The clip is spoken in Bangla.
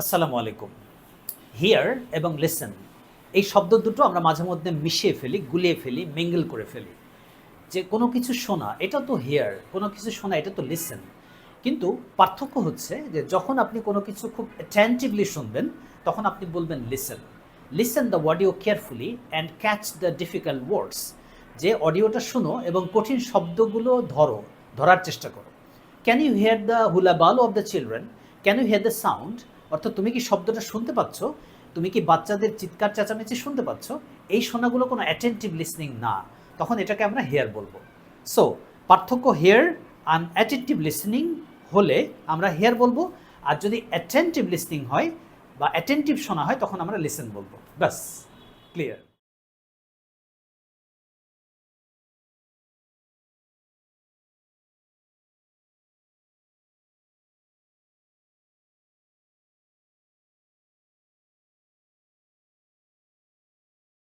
আসসালামু আলাইকুম। হিয়ার এবং লিসেন এই শব্দ দুটো আমরা মাঝে মধ্যে মিশিয়ে ফেলি, গুলিয়ে ফেলি মেঙ্গেল করে ফেলি। যে কোনো কিছু শোনা, এটা তো হিয়ার কোনো কিছু শোনা, এটা তো লিসেন কিন্তু পার্থক্য হচ্ছে যে যখন আপনি কোনো কিছু খুব অ্যাটেন্টিভলি শুনবেন, তখন আপনি বলবেন listen listen the audio carefully and catch the difficult words যে অডিওটা শুনো এবং কঠিন শব্দগুলো ধরো, ধরার চেষ্টা করো। Can you hear the hullabaloo of the children can you hear the sound অর্থাৎ তুমি কি শব্দটা শুনতে পাচ্ছ? তুমি কি বাচ্চাদের চিৎকার, চেঁচামেচি শুনতে পাচ্ছ? এই শোনাগুলো কোনো অ্যাটেন্টিভ লিসনিং না। তখন এটাকে আমরা হেয়ার বলব। সো পার্থক্য হেয়ার আন অ্যাটেন্টিভ লিসনিং হলে আমরা হেয়ার বলব। আর যদি অ্যাটেন্টিভ লিসনিং হয় বা অ্যাটেন্টিভ শোনা হয়, তখন আমরা লিসেন বলব। ব্যাস ক্লিয়ার